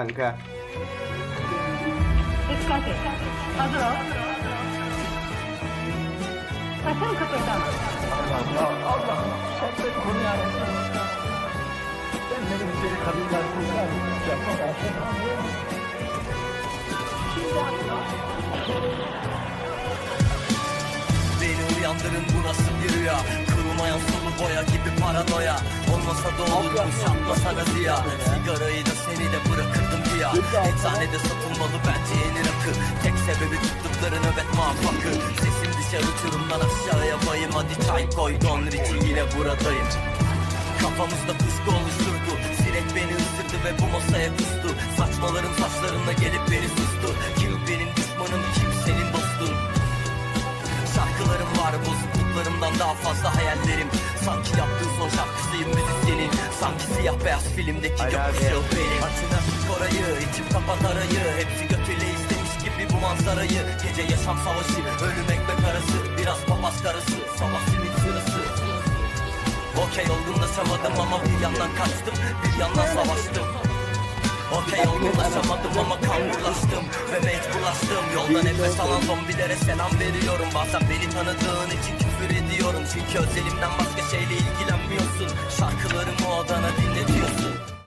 Kanka. Dikkat et. Hazır ol. Sakın kıpırdama. Beni uyandırın bu nasıl bir rüya Kurumayan sulu boya gibi paranoya Olmasa da olurdum çatmasa da ziya Sigarayı da seni de bırakırdım ya Eczanede satılmalı bence yeni rakı Tek sebebi tuttukları nöbet muvaffakı Sesim düşer uçurumdan aşağıya bayım. Hadi çay koy Don Richie yine buradayım. Kafamızda kuşku oluşturdu. Sinek beni ısırdı ve bu masaya kustu. Saçmalarım saçlarımla gelip beni sustu. Kim benim düşmanım kim senin dostun? Şarkılarım var bozukluklarımdan daha fazla hayallerim. Sanki yaptığın son şarkısıyım müzisyenin Sanki siyah beyaz filmdeki gökkuşağı benim Açın açık orayı içim kapat arayı. Hepsi götüyle izlemiş gibi bu manzarayı. Gece yaşam savaşı ölüm ekmek arası. Biraz papaz karısı sabah simit sırası. Okey olgunlaşamadım ama bir yandan kaçtım Bir yandan savaştım. Okey olgunlaşamadım ama kamburlaştım Ve mecburlaştım Yolda nefes alan zombilere selam veriyorum. Bazen beni tanıdığın için küfür ediyorum. Çünkü özelimden şeyle